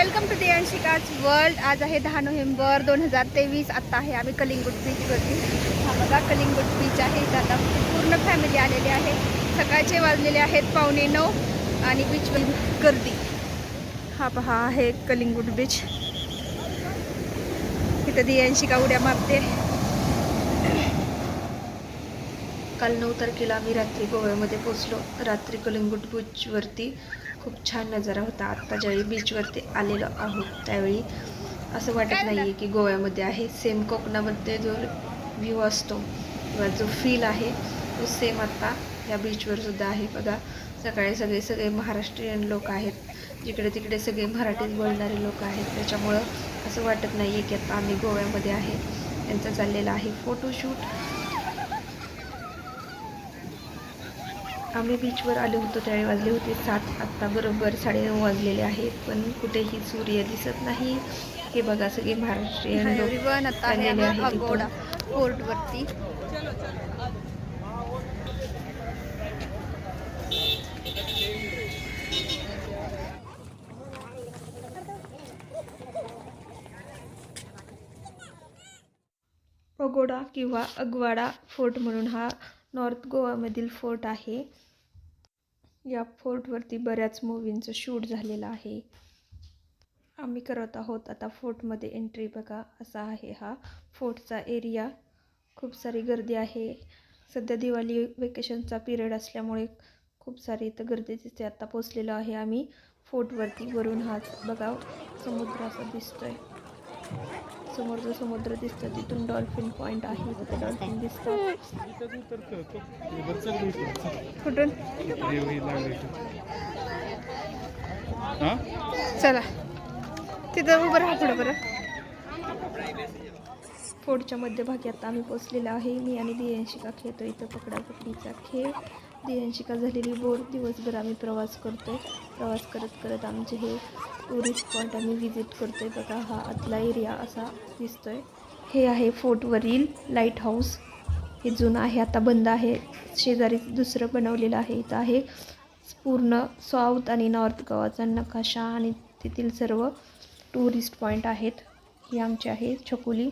Welcome to दियांशिकाच world. आज आहे दहा नोव्हेंबर दोन हजार तेवीस. आत्ता आहे आम्ही कलिंगूट बीचवरती हा बघा कलिंगूट बीच आहे. इथं आता पूर्ण फॅमिली आलेली आहे. सकाळचे वाजलेले आहेत पावणे नऊ आणि बीचवर गर्दी. हा पहा आहे कलिंगूट बीच इथं दियांशिका उड्या मारते. काल नऊ तारखेला आम्ही रात्री गोव्यामध्ये पोचलो रात्री कलिंगूट बीचवरती खूप छान नजारा होता. आत्ता ज्यावेळी बीचवरती आलेलो आहोत त्यावेळी असं वाटत नाही आहे की गोव्यामध्ये आहे. सेम कोकणामध्ये जो व्ह्यू असतो किंवा जो फील आहे तो सेम आत्ता या बीचवर सुद्धा आहे. बघा सकाळी सगळे सगळे महाराष्ट्रीयन लोक आहेत. जिकडे तिकडे सगळे मराठीत बोलणारे लोक आहेत. त्याच्यामुळं असं वाटत नाही आहे की आता आम्ही गोव्यामध्ये आहे. त्यांचा चाललेला आहे फोटोशूट आम्ही बीचवर आलो होतो त्यावेळी वाजले होते सात आत्ता बरोबर साडेनऊ वाजलेले आहेत पण कुठेही सूर्य दिसत नाही. हे बघा सगळे महाराष्ट्रीयन लोक आहेत पगोडा किंवा अगवाडा फोर्ट म्हणून हा नॉर्थ गोवामधील फोर्ट आहे. या फोर्टवरती बऱ्याच मूवींचं शूट झालेलं आहे. आम्ही करत आहोत आता फोर्टमध्ये एंट्री बघा असा आहे हा फोर्टचा एरिया. खूप सारी गर्दी आहे. सध्या दिवाळी वेकेशनचा पिरियड असल्यामुळे खूप सारी इथं गर्दी दिसते. आत्ता पोचलेलो आहे आम्ही फोर्टवरती. वरून हा बघा समुद्र असा दिसतोय. समोरचं समुद्र दिसतं तिथून डॉल्फिन पॉईंट आहे. डॉल्फिन दिसतं. कुठून? चला. तिथं उभं राहा पुढं बरं. फोडच्या मध्यभागी आता आम्ही पोचलेलो आहे. मी आणि दियांशिका खेळतो इथं पकडापकडीचा खेळ. दियांशिका झालेली बोर दिवसभर आम्ही प्रवास करतो प्रवास करत करत आमचे हे टुरिस्ट पॉईंट आम्ही व्हिजिट करतो आहे बघा हा आतला एरिया असा दिसतो आहे हे आहे फोर्टवरील लाइट हाऊस हे जुनं आहे आता बंद आहे. शेजारी दुसरं बनवलेलं आहे. इथं आहे पूर्ण साऊथ आणि नॉर्थ गोवाचा नकाशा आणि तेथील सर्व टुरिस्ट पॉईंट आहेत. ही आमचे आहे छकुली.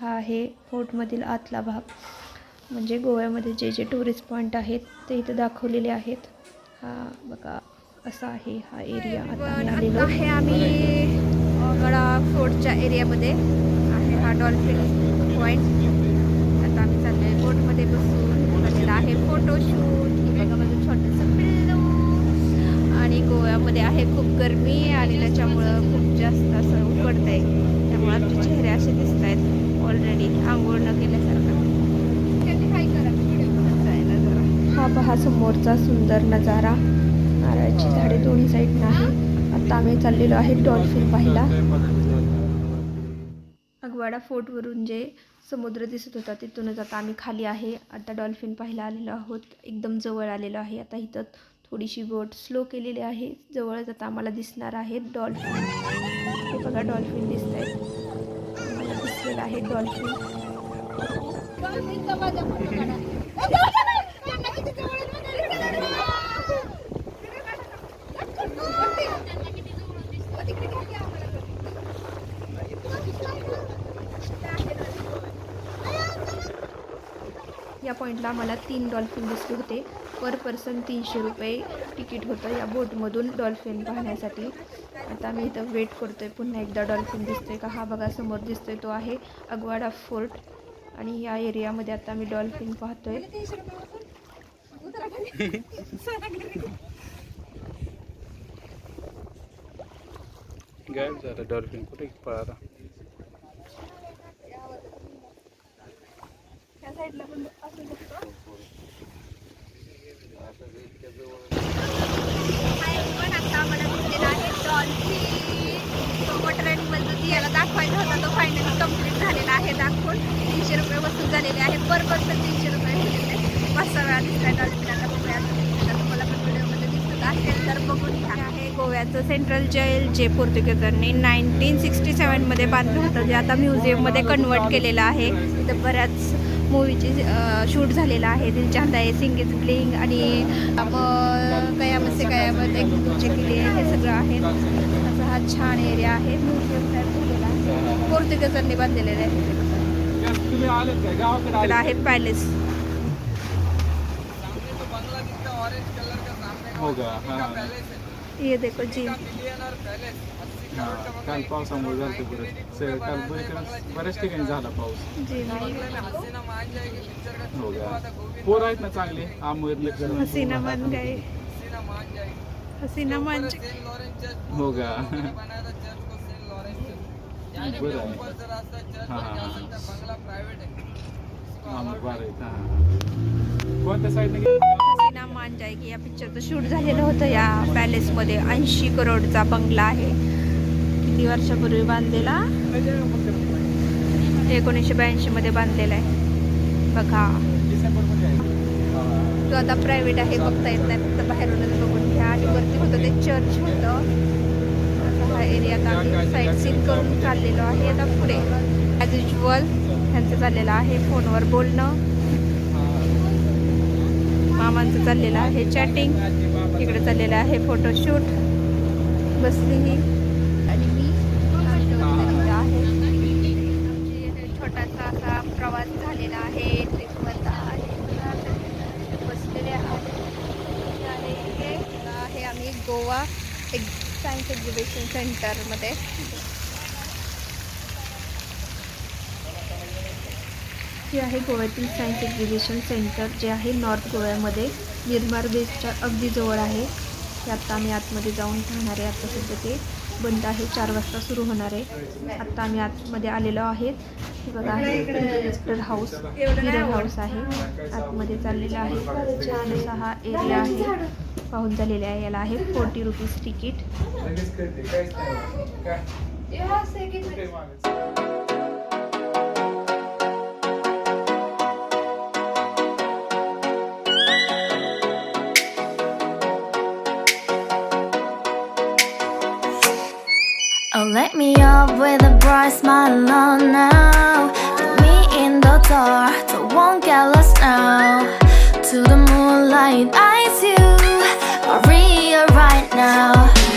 हा आहे फोर्टमधील आतला भाग. म्हणजे गोव्यामध्ये जे जे टुरिस्ट पॉईंट आहेत ते इथं दाखवलेले आहेत. हा बघा असा आहे हा एरिया आता आहे आम्ही गडा फोर्टच्या एरियामध्ये आहे हा डॉल्फिन पॉईंट आता आम्ही चाललो आहे बोटमध्ये बसून. झालेला आहे फोटोशूट हे बघा माझं छोटंसं पिल्लू आणि गोव्यामध्ये आहे खूप गरमी आणि त्याच्यामुळं खूप जास्त असं उकडतं आहे त्यामुळे आमचे चेहरे असे दिसत आहेत ऑलरेडी आंघोळ न केल्यासारखं जायला जरा. हा समोरचा सुंदर नजारा. नारळाची झाडे दोन्ही साईड नाही. आता आम्ही चाललेलो आहे डॉल्फिन पाहिला अगवाडा फोर्टवरून जे समुद्र दिसत होता तिथूनच आता आम्ही खाली आहे. आता डॉल्फिन पाहायला आलेलो आहोत. एकदम जवळ आलेलो आहे. आता इथं थोडीशी बोट स्लो केलेली आहे. जवळच आता आम्हाला दिसणार आहे डॉल्फिन. हे बघा डॉल्फिन दिसत आहेत आम्हाला दिसलेलं आहे डॉल्फिन! या पॉईंटला आम्हाला तीन डॉल्फिन दिसले होते. पर पर्सन तीनशे रुपये तिकीट होतं या बोटमधून डॉल्फिन पाहण्यासाठी. आता आम्ही इथं वेट करतोय. पुन्हा एकदा डॉल्फिन दिसतोय का? हा बघा समोर दिसतोय तो आहे अगवाडा फोर्ट आणि या एरियामध्ये आता आम्ही डॉल्फिन पाहतोय. गायब झालं डॉल्फिन कुठे पळाला या साईडला पण असू शकतो पण आता आम्हाला दिसलेला आहे डॉल्फिन तो वॉटर ॲनिमल जो याला दाखवायचा होता तो फायनली कंप्लीट झालेला आहे दाखवून तीनशे रुपये वसूल झालेले आहे पर पर्सन तीनशे रुपये दिलेले पाच सहा वेळा दिसलाय डॉल्फिन आता बघूया आता तुम्हाला पण व्हिडिओमध्ये दिसत असेल तर बघून हे आहे. गोव्याचं सेंट्रल जेल जे पोर्तुगीजांनी नाईन्टीन सिक्स्टी सेवनमध्ये बांधलं होतं जे आता म्युझियममध्ये कन्वर्ट केलेलं आहे. तिथं बऱ्याच मूवीची शूट झालेला आहे. दिल चाहता है सिंग इज ब्लिंग आणि मग कयामत से कयामत एक किल्ले हे सगळं आहे. असा हा छान एरिया आहे. म्युझियम टाईप झालेला आहे. पोर्तुगीजांनी बांधलेलं आहे. आहे पॅलेस हो का? हा ये देखो जिम हा. काल पावसामुळे झालं होतं परत स- काल बरेच बऱ्याच ठिकाणी झाला पाऊस. जिम हो का? पोर आहेत ना चांगले? आमर लक्ष्मण हसीना मान गए हसीना मान हो का? बरं आहे. हा हा हा. मग बरं आहे हा, हा. कोणत्या साईडने या पिक्चरचं शूट झालेलं होतं. या पॅलेसमध्ये ऐंशी करोडचा बंगला आहे. किती वर्षापूर्वी बांधलेला? एकोणीसशे ब्याऐंशीमध्ये बांधलेला आहे. बघा. तो आता प्रायव्हेट आहे बघता येत नाही. फक्त बाहेरूनच बघून घ्या. आणि वरती होतं ते चर्च होतं. आता हा एरियात आम्ही साईट सीन करून चाललेलो आहे. आता पुढे ॲज युजल ह्यांचं चाललेलं आहे. फोनवर बोलणं. मामांचं चाललेलं आहे चॅटिंग इकडे चाललेलं आहे फोटोशूट बसली ही. आणि मी आहे. छोटासा असा प्रवास झालेला आहे. ट्रिपमधला आहे. बसलेले आहे आणि आहे आम्ही गोवा. एक सायन्स एक्झिबिशन सेंटरमध्ये हे आहे गोव्यातील सायन्स एक्झिबिशन सेंटर जे आहे नॉर्थ गोव्यामध्ये. निर्मार बेसच्या अगदी जवळ आहे. ते आत्ता आम्ही आतमध्ये जाऊन पाहणार आहे. आता सध्या ते बंद आहे. चार वाजता सुरू होणार आहे. आत्ता आम्ही आतमध्ये आलेलो आहेत. हे बघा आहे हाऊस मिरर हाऊस आहे. आतमध्ये चाललेला आहे. छान असा हा एरिया आहे. पाहून झालेला आहे याला आहे forty rupees ticket. With a bright smile on now. Put me in the dark, so won't get lost now. To the moonlight, eyes you, Maria right now.